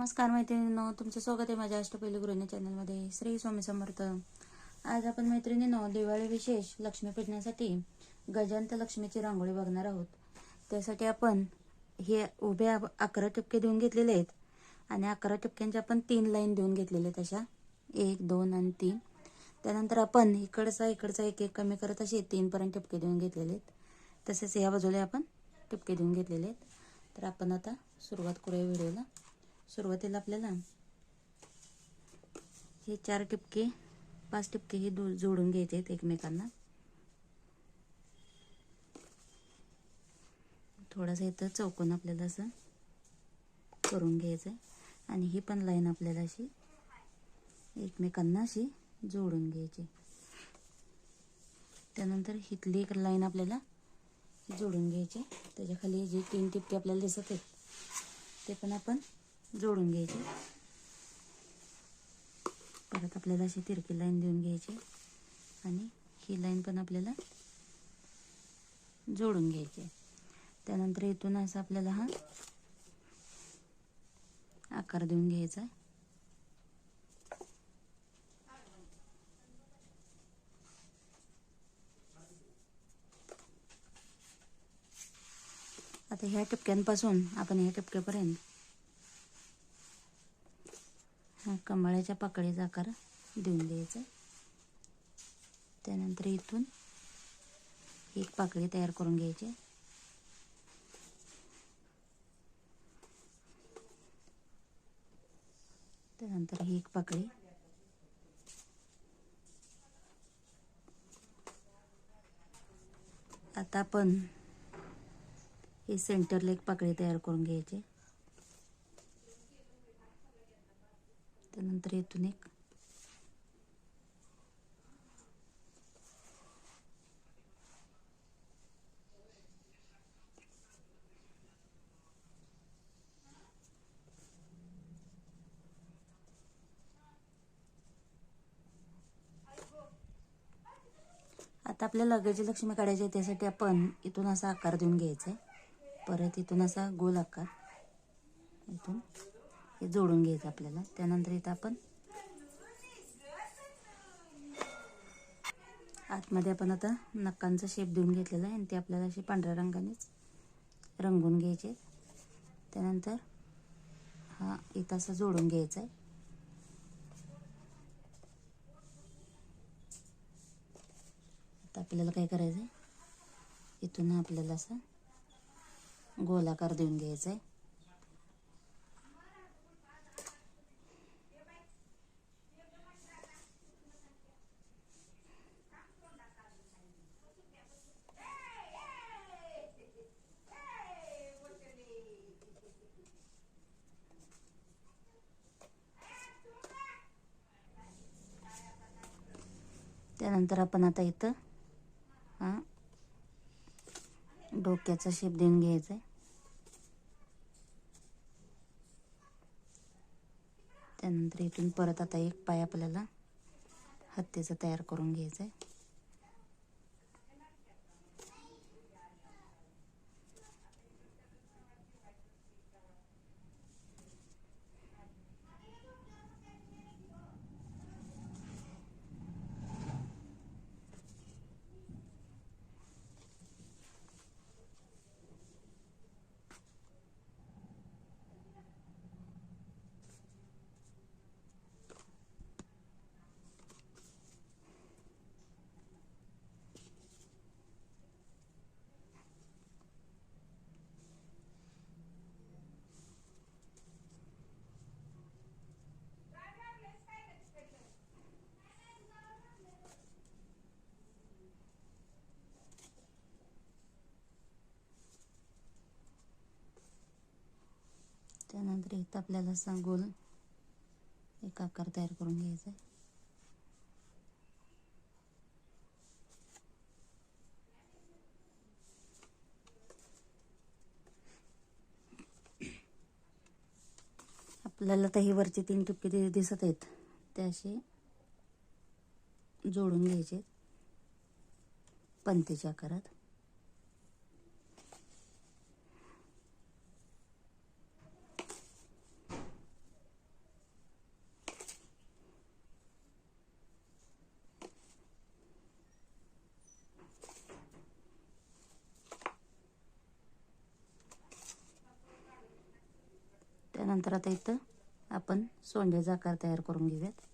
नमस्कार मैत्रिणींनो तुमचं स्वागत आहे माझ्या अष्टपैलू गृहिणी चॅनलमध्ये. श्री स्वामी समर्थ. आज आपण मैत्रिणींनो दिवाळी विशेष लक्ष्मी पेटण्यासाठी गजांत लक्ष्मीची रांगोळी बघणार आहोत. त्यासाठी आपण हे उभे अकरा टपके देऊन घेतलेले आहेत. आणि अकरा टपक्यांच्या आपण तीन लाईन देऊन घेतलेले आहेत अशा. एक दोन आणि तीन. त्यानंतर आपण इकडचा इकडचा एक एक कमी करत असे तीनपर्यंत टपके देऊन घेतलेले आहेत. तसेच या बाजूला आपण टपके देऊन घेतलेले आहेत. तर आपण आता सुरुवात करूया व्हिडिओला. सुरुवातीला आपल्याला हे चार टिपके पाच टिपके हे दो जोडून घ्यायचे आहेत एकमेकांना. थोडासा इथं चौकोन आपल्याला असं करून घ्यायचं आहे आणि ही पण लाईन आपल्याला अशी एकमेकांना अशी जोडून घ्यायची. त्यानंतर हिथली एक लाईन आपल्याला जोडून घ्यायची. त्याच्याखाली जे तीन टिपके आपल्याला दिसत आहेत ते पण आपण जोडून घ्यायचे. परत आपल्याला अशी तिरकी लाईन देऊन घ्यायची. आणि ही लाईन पण आपल्याला जोडून घ्यायची. त्यानंतर इथून असं आपल्याला हा आकार देऊन घ्यायचा. आता ह्या टपक्यांपासून आपण ह्या टपक्यापर्यंत हा कमळाच्या पाकळीचा आकार देऊन द्यायचा. त्यानंतर इथून एक पाकळी तयार करून घ्यायची. त्यानंतर ही एक पाकळी आता आपण हे सेंटरला एक पाकळी तयार करून घ्यायची. नंतर इथून एक. आता आपल्याला गजलक्ष्मी काढायची आहे त्यासाठी आपण इथून असा आकार देऊन घ्यायचा आहे. परत इथून असा गोल आकार. इथून. हे जोडून घ्यायचं आपल्याला. त्यानंतर इथं आपण आतमध्ये आपण आता नक्कांचा शेप देऊन घेतलेला आहे आणि ते आपल्याला असे पांढऱ्या रंगानेच रंगून घ्यायचे त्यानंतर हा इथं असं जोडून घ्यायचा आहे. आता आपल्याला काय करायचं आहे इथून आपल्याला असा गोलाकार देऊन घ्यायचा आहे त्यानंतर आपण आता इथं हा डोक्याचा शेप देऊन घ्यायचा आहे त्यानंतर इथून परत आता एक पाय आपल्याला हत्तीचा तयार करून घ्यायचा आहे त्यानंतर इथं आपल्याला असा गोल एक आकार तयार करून घ्यायचा आहे. आपल्याला तर हे वरचे तीन टुपके दिसत आहेत ते असे जोडून घ्यायचे पंतीच्या आकारात. त्यानंतर आता इथं आपण सोंड्याचा आकार तयार करून घेऊयात.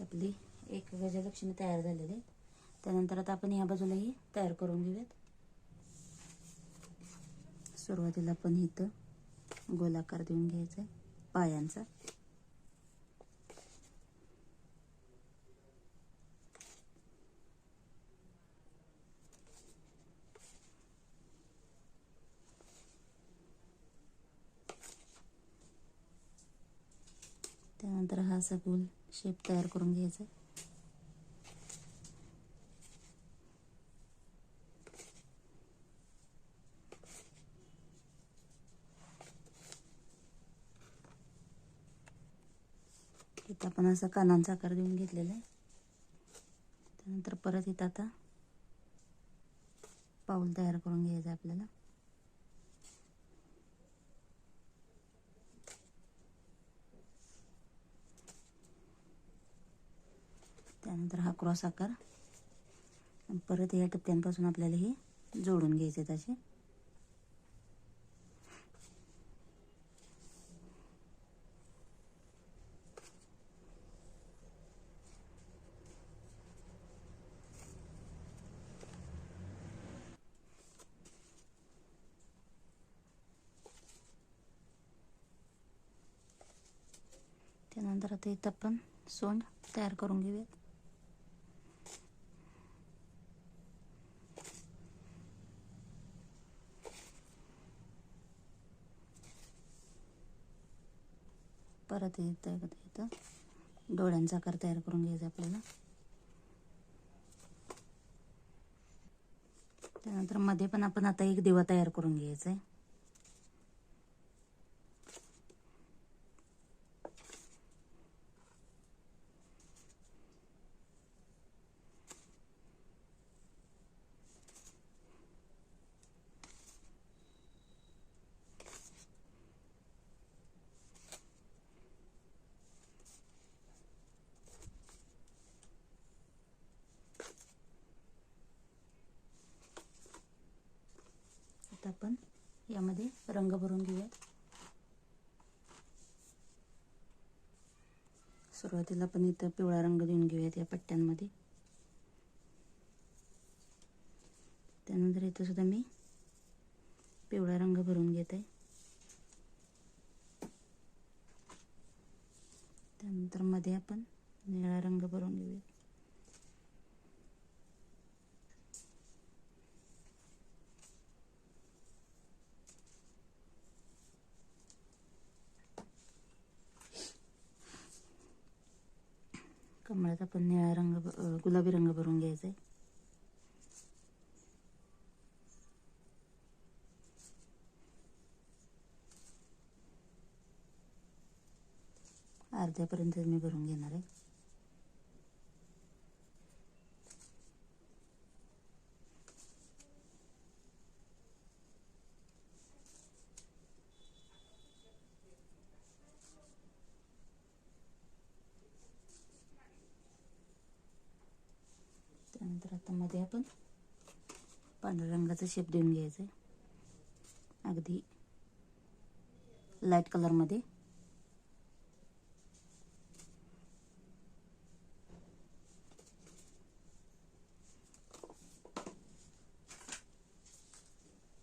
आपली एक गजलक्ष्मी तयार झालेली आहे. त्यानंतर आता आपण ह्या बाजूलाही तयार करून घेऊयात. सुरुवातीला आपण इथं गोलाकार देऊन घ्यायचा आहे पायांचा त्यानंतर हा असा गोल शेप तयार करून घ्यायचा. इथं आपण असा कानांचा आकार देऊन घेतलेला आहे. त्यानंतर परत इथं आता पाऊल तयार करून घ्यायचं आपल्याला. त्यानंतर हा क्रॉस आकार. परत या टप्प्यांपासून आपल्याला हे जोडून घ्यायचे तसे त्यानंतर आता इथं आपण सोंड तयार करून घेऊयात. परत इथं इथं? डोळ्यांचा आकार तयार करून घ्यायचा आपल्याला. त्यानंतरमध्ये पण आपण आता एक दिवा तयार करून घ्यायचा आहे आता आपण यामध्ये रंग भरून घेऊयात. सुरुवातीला आपण इथं पिवळा रंग देऊन घेऊयात या पट्ट्यांमध्ये. त्यानंतर इथं सुद्धा मी पिवळा रंग भरून घेत. आहे त्यानंतरमध्ये आपण निळा रंग भरून घेऊयात. कमळात आपण निळा रंग गुलाबी रंग भरून घ्यायचा आहे. अर्ध्यापर्यंत मी भरून घेणार आहे. त्यानंतर आता मध्ये आपण पांढऱ्या रंगाचा शेप देऊन घ्यायचा आहे. अगदी लाइट कलरमध्ये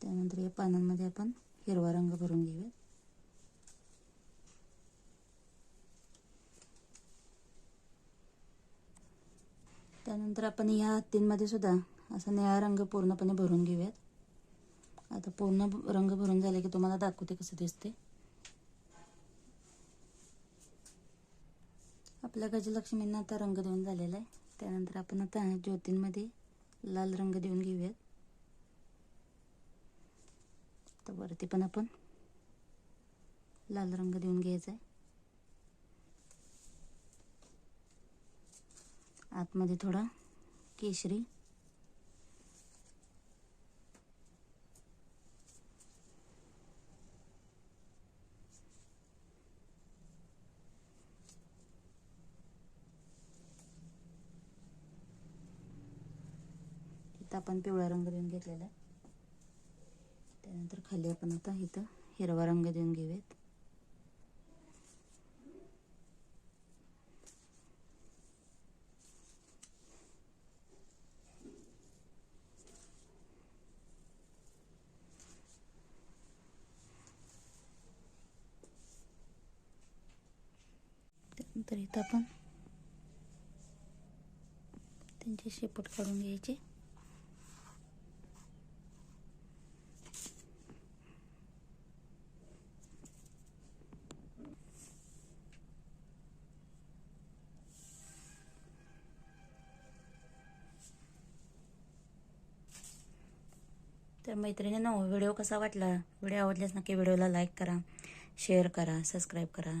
त्यानंतर या पानांमध्ये आपण हिरवा रंग भरून घेऊया तर आपण या हत्तींमध्ये सुद्धा असा निळा रंग पूर्णपणे भरून घेऊयात. आता पूर्ण रंग भरून झाले की तुम्हाला दाखवते कसं दिसते. आपल्या गजलक्ष्मींना आता रंग देऊन झालेला आहे. त्यानंतर आपण आता ज्योतींमध्ये लाल रंग देऊन घेऊयात. तर वरती पण आपण लाल रंग देऊन घ्यायचा आहे. आतमध्ये थोडा केशरी. इथं आपण पिवळा रंग देऊन घेतलेला त्यानंतर खाली आपण आता इथं हिरवा रंग देऊन घेऊयात. त्यानंतर इथं आपण त्यांची शेपट काढून घ्यायची. तर मैत्रिणींनो व्हिडिओ कसा वाटला? व्हिडिओ आवडल्यास नक्की व्हिडिओला लाईक करा शेअर करा सबस्क्राईब करा.